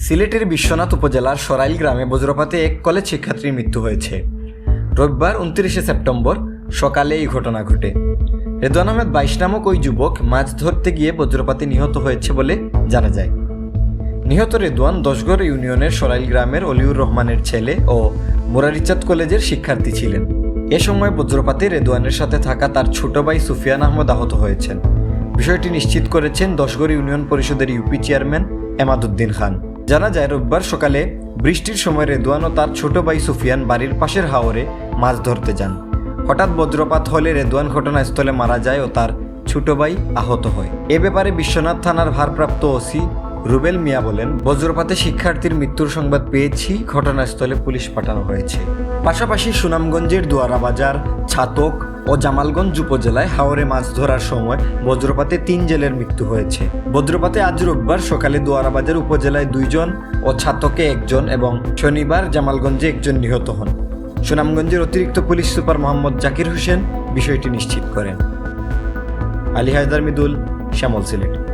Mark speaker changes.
Speaker 1: সিলেটের বিশ্বনাথ উপজেলার সরাইল গ্রামে বজ্রপাতে এক কলেজ শিক্ষার্থীর মৃত্যু হয়েছে। রবিবার উনত্রিশে সেপ্টেম্বর সকালে এই ঘটনা ঘটে। রেদওয়ান আহমেদ বাইশ নামক ওই যুবক মাছ ধরতে গিয়ে বজ্রপাতে নিহত হয়েছে বলে জানা যায়। নিহত রেদওয়ান দশগড় ইউনিয়নের সরাইল গ্রামের অলিউর রহমানের ছেলে ও মোরারিচাঁদ কলেজের শিক্ষার্থী ছিলেন। এ সময় বজ্রপাতে রেদওয়ানের সাথে থাকা তার ছোট ভাই সুফিয়ান আহমদ আহত হয়েছেন। বিষয়টি নিশ্চিত করেছেন দশগড় ইউনিয়ন পরিষদের ইউপি চেয়ারম্যান এমাদুদ্দিন খান। জানা যায়, রোববার সকালে বৃষ্টির সময় রেদওয়ান ও তার ছোট ভাই সুফিয়ান বাড়ির পাশের হাওরে মাছ ধরতে যান। হঠাৎ বজ্রপাত হলে রেদওয়ান ঘটনাস্থলে মারা যায় ও তার ছোট ভাই আহত হয়। এ ব্যাপারে বিশ্বনাথ থানার ভারপ্রাপ্ত ওসি রুবেল মিয়া বলেন, বজ্রপাতে শিক্ষার্থীর মৃত্যুর সংবাদ পেয়েছি, ঘটনাস্থলে পুলিশ পাঠানো হয়েছে। পাশাপাশি সুনামগঞ্জের দুয়ারা বাজার ছাতক ও জামালগঞ্জ উপজেলায় হাওরে মাছ ধরার সময় বজ্রপাতে তিন জেলের মৃত্যু হয়েছে। বজ্রপাতে আজ রোববার সকালে দোয়ারাবাজার উপজেলায় দুইজন ও ছাতকে একজন এবং শনিবার জামালগঞ্জে একজন নিহত হন। সুনামগঞ্জের অতিরিক্ত পুলিশ সুপার মোহাম্মদ জাকির হোসেন বিষয়টি নিশ্চিত করেন। আলী হায়দার মিদুল, শ্যামল সিলেট।